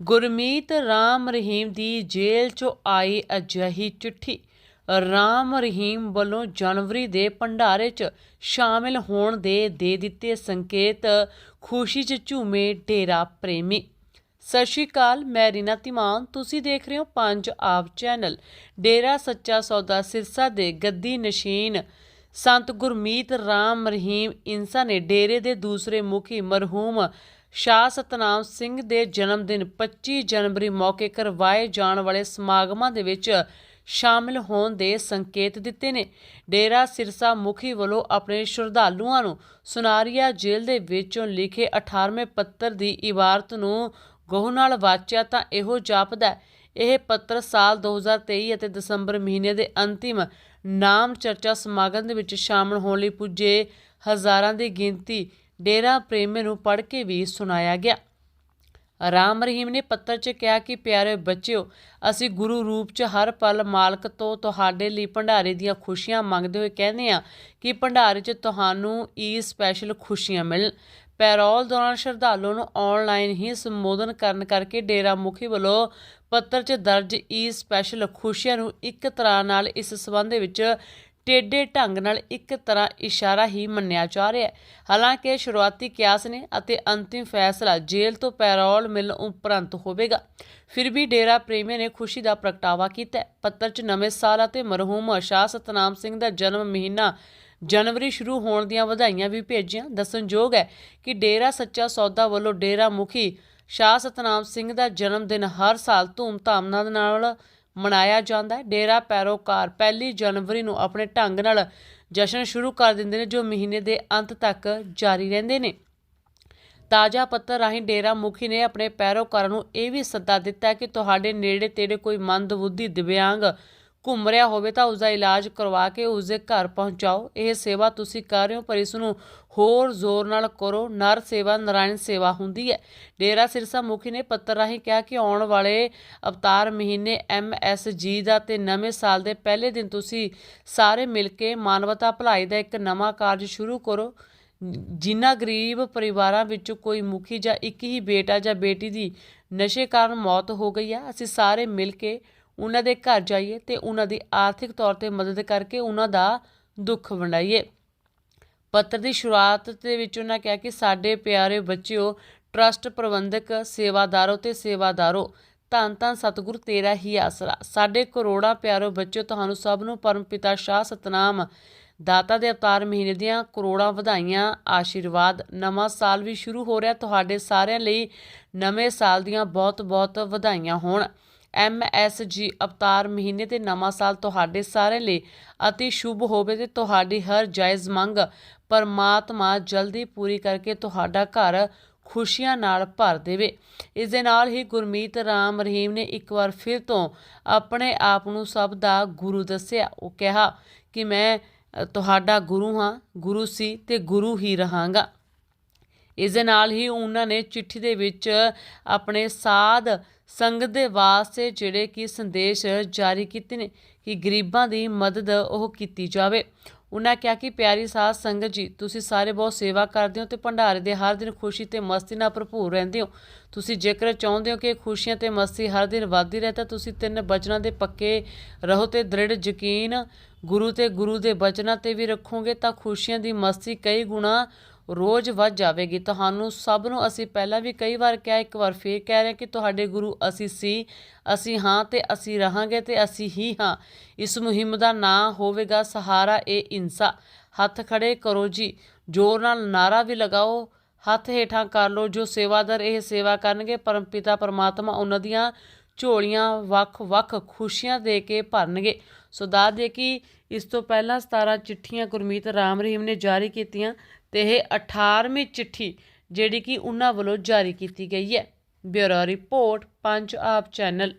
ਗੁਰਮੀਤ ਰਾਮ ਰਹੀਮ ਦੀ ਜੇਲ੍ਹ 'ਚੋਂ ਆਈ ਅਜਿਹੀ ਚਿੱਠੀ। ਰਾਮ ਰਹੀਮ ਵੱਲੋਂ ਜਨਵਰੀ ਦੇ ਭੰਡਾਰੇ 'ਚ ਸ਼ਾਮਿਲ ਹੋਣ ਦੇ ਦੇ ਦਿੱਤੇ ਸੰਕੇਤ, ਖੁਸ਼ੀ 'ਚ ਝੂਮੇ ਡੇਰਾ ਪ੍ਰੇਮੀ। ਸਤਿ ਸ਼੍ਰੀ ਅਕਾਲ, ਮੈਂ ਰੀਨਾ ਤਿਮਾਨ ਤੁਸੀਂ ਦੇਖ ਰਹੇ ਹੋ ਪੰਜ ਆਪ ਚੈਨਲ। ਡੇਰਾ ਸੱਚਾ ਸੌਦਾ ਸਿਰਸਾ ਦੇ ਗੱਦੀ ਨਸ਼ੀਨ ਸੰਤ ਗੁਰਮੀਤ ਰਾਮ ਰਹੀਮ ਇਨਸਾ ਨੇ ਡੇਰੇ ਦੇ ਦੂਸਰੇ ਮੁਖੀ ਮਰਹੂਮ ਸ਼ਾਹ ਸਤਨਾਮ ਸਿੰਘ ਦੇ ਜਨਮ ਦਿਨ 25 ਜਨਵਰੀ ਮੌਕੇ ਕਰਵਾਏ ਜਾਣ ਵਾਲੇ ਸਮਾਗਮਾਂ ਦੇ ਵਿੱਚ ਸ਼ਾਮਿਲ ਹੋਣ ਦੇ ਸੰਕੇਤ ਦਿੱਤੇ ਨੇ। ਡੇਰਾ ਸਿਰਸਾ ਮੁਖੀ ਵੱਲੋਂ ਆਪਣੇ ਸ਼ਰਧਾਲੂਆਂ ਨੂੰ ਸੁਨਾਰੀਆ ਜੇਲ੍ਹ ਦੇ ਵਿੱਚੋਂ ਲਿਖੇ 18ਵੇਂ ਪੱਤਰ ਦੀ ਇਬਾਰਤ ਨੂੰ ਗਹੁ ਨਾਲ ਵਾਚਿਆ ਤਾਂ ਇਹੋ ਜਾਪਦਾ ਇਹ ਪੱਤਰ ਸਾਲ 2023 ਅਤੇ ਦਸੰਬਰ ਮਹੀਨੇ ਦੇ ਅੰਤਿਮ ਨਾਮ ਚਰਚਾ ਸਮਾਗਮ ਦੇ ਵਿੱਚ ਸ਼ਾਮਲ ਹੋਣ ਲਈ ਪੁੱਜੇ ਹਜ਼ਾਰਾਂ ਦੀ ਗਿਣਤੀ ਡੇਰਾ ਪ੍ਰੇਮੀ ਨੂੰ ਪੜ੍ਹ ਕੇ ਵੀ ਸੁਣਾਇਆ ਗਿਆ। ਰਾਮ ਰਹੀਮ ਨੇ ਪੱਤਰ 'ਚ ਕਿਹਾ ਕਿ, ਪਿਆਰੇ ਬੱਚਿਓ, ਅਸੀਂ ਗੁਰੂ ਰੂਪ 'ਚ ਹਰ ਪਲ ਮਾਲਕ ਤੋਂ ਤੁਹਾਡੇ ਲਈ ਭੰਡਾਰੇ ਦੀਆਂ ਖੁਸ਼ੀਆਂ ਮੰਗਦੇ ਹੋਏ ਕਹਿੰਦੇ ਆ ਕਿ ਭੰਡਾਰੇ 'ਚ ਤੁਹਾਨੂੰ ਈ ਸਪੈਸ਼ਲ ਖੁਸ਼ੀਆਂ ਮਿਲਣ। ਪੈਰੋਲ ਦੌਰਾਨ ਸ਼ਰਧਾਲੂ ਨੂੰ ਆਨਲਾਈਨ ਹੀ ਸੰਬੋਧਨ ਕਰਨ ਕਰਕੇ ਡੇਰਾ ਮੁਖੀ ਵੱਲੋਂ ਪੱਤਰ 'ਚ ਦਰਜ ਈ ਸਪੈਸ਼ਲ ਖੁਸ਼ੀਆਂ ਨੂੰ ਇੱਕ ਤਰ੍ਹਾਂ ਨਾਲ ਇਸ ਸਬੰਧ ਵਿੱਚ ਟੇਢੇ ਢੰਗ ਨਾਲ ਇੱਕ ਤਰ੍ਹਾਂ ਇਸ਼ਾਰਾ ਹੀ ਮੰਨਿਆ ਜਾ ਰਿਹਾ ਹੈ। ਹਾਲਾਂਕਿ ਸ਼ੁਰੂਆਤੀ ਕਿਆਸ ਨੇ ਅਤੇ ਅੰਤਿਮ ਫੈਸਲਾ ਜੇਲ੍ਹ ਤੋਂ ਪੈਰੋਲ ਮਿਲਣ ਉਪਰੰਤ ਹੋਵੇਗਾ। ਫਿਰ ਵੀ ਡੇਰਾ ਪ੍ਰੇਮੀ ਨੇ ਖੁਸ਼ੀ ਦਾ ਪ੍ਰਗਟਾਵਾ ਕੀਤਾ ਪੱਤਰ 'ਚ ਨਵੇਂ ਸਾਲ ਅਤੇ ਮਰਹੂਮ ਸ਼ਾਹ ਸਤਨਾਮ ਸਿੰਘ ਦਾ ਜਨਮ ਮਹੀਨਾ ਜਨਵਰੀ ਸ਼ੁਰੂ ਹੋਣ ਦੀਆਂ ਵਧਾਈਆਂ ਵੀ ਭੇਜੀਆਂ। ਦੱਸਣਯੋਗ ਹੈ ਕਿ ਡੇਰਾ ਸੱਚਾ ਸੌਦਾ ਵੱਲੋਂ ਡੇਰਾ ਮੁਖੀ ਸ਼ਾਹ ਸਤਨਾਮ ਸਿੰਘ ਦਾ ਜਨਮ ਦਿਨ ਹਰ ਸਾਲ ਧੂਮ-ਧਾਮ ਨਾਲ ਮਨਾਇਆ ਜਾਂਦਾ ਹੈ। ਡੇਰਾ ਪੈਰੋਕਾਰ ਪਹਿਲੀ ਜਨਵਰੀ ਨੂੰ ਆਪਣੇ ਢੰਗ ਨਾਲ ਜਸ਼ਨ ਸ਼ੁਰੂ ਕਰ ਦਿੰਦੇ ਨੇ, ਜੋ ਮਹੀਨੇ ਦੇ ਅੰਤ ਤੱਕ ਜਾਰੀ ਰਹਿੰਦੇ ਨੇ। ਤਾਜ਼ਾ ਪੱਤਰ ਰਾਹੀਂ ਡੇਰਾ ਮੁਖੀ ਨੇ ਆਪਣੇ ਪੈਰੋਕਾਰਾਂ ਨੂੰ ਇਹ ਵੀ ਸੱਦਾ ਦਿੱਤਾ ਕਿ ਤੁਹਾਡੇ ਨੇੜੇ ਤੇੜੇ ਕੋਈ ਮੰਦਬੁੱਧੀ ਦਿਵਿਆਂਗ ਘੁੰਮ ਰਿਹਾ ਹੋਵੇ ਤਾਂ ਉਸ ਦਾ ਇਲਾਜ ਕਰਵਾ ਕੇ ਉਸ ਦੇ ਘਰ ਪਹੁੰਚਾਓ। ਇਹ ਸੇਵਾ ਤੁਸੀਂ ਕਰ ਰਹੇ ਹੋ ਪਰ ਇਸ ਨੂੰ ਹੋਰ ਜ਼ੋਰ ਨਾਲ ਕਰੋ। ਨਰ ਸੇਵਾ, ਨਾਰਾਇਣ ਸੇਵਾ ਹੁੰਦੀ ਹੈ। ਡੇਰਾ ਸਿਰਸਾ ਮੁਖੀ ਨੇ ਪੱਤਰ ਰਾਹੀਂ ਕਿਹਾ ਕਿ ਆਉਣ ਵਾਲੇ ਅਵਤਾਰ ਮਹੀਨੇ ਐਮਐਸਜੀ ਦਾ ਤੇ ਨਵੇਂ ਸਾਲ ਦੇ ਪਹਿਲੇ ਦਿਨ ਤੁਸੀਂ ਸਾਰੇ ਮਿਲ ਕੇ ਮਾਨਵਤਾ ਭਲਾਈ ਦਾ ਇੱਕ ਨਵਾਂ ਕਾਰਜ ਸ਼ੁਰੂ ਕਰੋ। ਜਿਨ੍ਹਾਂ ਗਰੀਬ ਪਰਿਵਾਰਾਂ ਵਿੱਚੋਂ ਕੋਈ ਮੁਖੀ ਜਾਂ ਇੱਕ ਹੀ ਬੇਟਾ ਜਾਂ ਬੇਟੀ ਦੀ ਨਸ਼ੇ ਕਾਰਨ ਮੌਤ ਹੋ ਗਈ ਆ, ਅਸੀਂ ਸਾਰੇ ਮਿਲ ਕੇ ਉਹਨਾਂ ਦੇ ਘਰ ਜਾਈਏ ਤੇ ਉਹਨਾਂ ਦੀ ਆਰਥਿਕ ਤੌਰ ਤੇ ਮਦਦ ਕਰਕੇ ਉਹਨਾਂ ਦਾ ਦੁੱਖ ਵੰਡਾਈਏ। ਪੱਤਰ ਦੀ ਸ਼ੁਰੂਆਤ ਦੇ ਵਿੱਚ ਉਹਨਾਂ ਕਿਹਾ ਕਿ ਸਾਡੇ ਪਿਆਰੇ ਬੱਚਿਓ, ਟਰਸਟ ਪ੍ਰਬੰਧਕ, ਸੇਵਾਦਾਰੋ ਤੇ ਸੇਵਾਦਾਰੋ, ਧੰਨ ਧੰਨ ਸਤਿਗੁਰ, ਤੇਰਾ ਹੀ ਆਸਰਾ। ਸਾਡੇ ਕਰੋੜਾਂ ਪਿਆਰੋ ਬੱਚਿਓ, ਤੁਹਾਨੂੰ ਸਭ ਨੂੰ ਪਰਮ ਪਿਤਾ ਸ਼ਾਹ ਸਤਨਾਮ। ਦਾਤਾ ਦੇ ਅਵਤਾਰ ਮਹੀਨੇ ਦੀਆਂ ਕਰੋੜਾਂ ਵਧਾਈਆਂ, ਆਸ਼ੀਰਵਾਦ। ਨਵਾਂ ਸਾਲ ਵੀ ਸ਼ੁਰੂ ਹੋ ਰਿਹਾ, ਤੁਹਾਡੇ ਸਾਰਿਆਂ ਲਈ ਨਵੇਂ ਸਾਲ ਦੀਆਂ ਬਹੁਤ-ਬਹੁਤ ਵਧਾਈਆਂ ਹੋਣ। ਐਮਐਸਜੀ ਅਵਤਾਰ ਮਹੀਨੇ ਤੇ ਨਵਾਂ ਸਾਲ ਤੁਹਾਡੇ ਸਾਰਿਆਂ ਲਈ ਅਤੀ ਸ਼ੁਭ ਹੋਵੇ ਤੇ ਤੁਹਾਡੀ ਹਰ ਜਾਇਜ਼ ਮੰਗ ਪਰਮਾਤਮਾ ਜਲਦੀ ਪੂਰੀ ਕਰਕੇ ਤੁਹਾਡਾ ਘਰ ਖੁਸ਼ੀਆਂ ਨਾਲ ਭਰ ਦੇਵੇ। ਇਸ ਦੇ ਨਾਲ ਹੀ ਗੁਰਮੀਤ ਰਾਮ ਰਹੀਮ ਨੇ ਇੱਕ ਵਾਰ ਫਿਰ ਤੋਂ ਆਪਣੇ ਆਪ ਨੂੰ ਸਭ ਦਾ ਗੁਰੂ ਦੱਸਿਆ। ਉਹ ਕਿਹਾ ਕਿ ਮੈਂ ਤੁਹਾਡਾ ਗੁਰੂ ਹਾਂ, ਗੁਰੂ ਸੀ ਤੇ ਗੁਰੂ ਹੀ ਰਹਾਂਗਾ। ਇਸ ਦੇ ਨਾਲ ਹੀ ਉਹਨਾਂ ਨੇ ਚਿੱਠੀ ਦੇ ਵਿੱਚ ਆਪਣੇ ਸਾਧ ਸੰਗਤ ਦੇ ਵਾਸਤੇ ਜਿਹੜੇ ਕਿ ਸੰਦੇਸ਼ ਜਾਰੀ ਕੀਤੇ ਨੇ ਕਿ ਗਰੀਬਾਂ ਦੀ ਮਦਦ ਉਹ ਕੀਤੀ ਜਾਵੇ। ਉਹਨਾਂ ਕਿਹਾ ਕਿ ਪਿਆਰੀ ਸਾਧ ਸੰਗਤ ਜੀ, ਤੁਸੀਂ ਸਾਰੇ ਬਹੁਤ ਸੇਵਾ ਕਰਦੇ ਹੋ ਤੇ ਭੰਡਾਰੇ ਦੇ ਹਰ ਦਿਨ ਖੁਸ਼ੀ ਤੇ ਮਸਤੀ ਨਾਲ ਭਰਪੂਰ ਰਹਿੰਦੇ ਹੋ। ਤੁਸੀਂ ਜੇਕਰ ਚਾਹੁੰਦੇ ਹੋ ਕਿ ਖੁਸ਼ੀਆਂ ਤੇ ਮਸਤੀ ਹਰ ਦਿਨ ਵੱਧਦੀ ਰਹੇ, ਤਾਂ ਤੁਸੀਂ ਤਿੰਨ ਬਚਨਾਂ ਦੇ ਪੱਕੇ ਰਹੋ ਤੇ ਦ੍ਰਿੜ ਯਕੀਨ ਗੁਰੂ ਤੇ ਗੁਰੂ ਦੇ ਬਚਨਾਂ ਤੇ ਵੀ ਰੱਖੋਗੇ, ਤਾਂ ਖੁਸ਼ੀਆਂ ਦੀ ਮਸਤੀ ਕਈ ਗੁਣਾ ਰੋਜ਼ ਵੱਧ ਜਾਵੇਗੀ। ਤੁਹਾਨੂੰ ਸਭ ਨੂੰ ਅਸੀਂ ਪਹਿਲਾਂ ਵੀ ਕਈ ਵਾਰ ਕਿਹਾ, ਇੱਕ ਵਾਰ ਫੇਰ ਕਹਿ ਰਹੇ ਕਿ ਤੁਹਾਡੇ ਗੁਰੂ ਅਸੀਂ ਸੀ, ਅਸੀਂ ਹਾਂ ਤੇ ਅਸੀਂ ਰਹਾਂਗੇ ਤੇ ਅਸੀਂ ਹੀ ਹਾਂ। ਇਸ ਮੁਹਿੰਮ ਦਾ ਨਾਂ ਹੋਵੇਗਾ ਸਹਾਰਾ ਏ ਇਨਸਾ। ਹੱਥ ਖੜੇ ਕਰੋ ਜੀ। ਜ਼ੋਰ ਨਾਲ ਨਾਰਾ ਵੀ ਲਗਾਓ। ਹੱਥ ਹੇਠਾਂ ਕਰ ਲਓ। ਜੋ ਸੇਵਾਦਾਰ ਇਹ ਸੇਵਾ ਕਰਨਗੇ ਪਰਮਪਿਤਾ ਪਰਮਾਤਮਾ ਉਹਨਾਂ ਦੀਆਂ ਝੋਲੀਆਂ ਵੱਖ-ਵੱਖ ਖੁਸ਼ੀਆਂ ਦੇ ਕੇ ਭਰਨਗੇ। ਸੋ ਦੱਸ ਦੇ ਕਿ ਇਸ ਤੋਂ ਪਹਿਲਾਂ 17 ਚਿੱਠੀਆਂ ਗੁਰਮੀਤ ਰਾਮ ਰਹੀਮ ਨੇ ਜਾਰੀ ਕੀਤੀਆਂ। ਤੇ ਇਹ 18ਵੀਂ ਚਿੱਠੀ ਜਿਹੜੀ ਕਿ ਉਹਨਾਂ ਵੱਲੋਂ ਜਾਰੀ ਕੀਤੀ ਗਈ ਹੈ। ਬਿਊਰੋ ਰਿਪੋਰਟ, ਪੰਜ ਆਪ ਚੈਨਲ।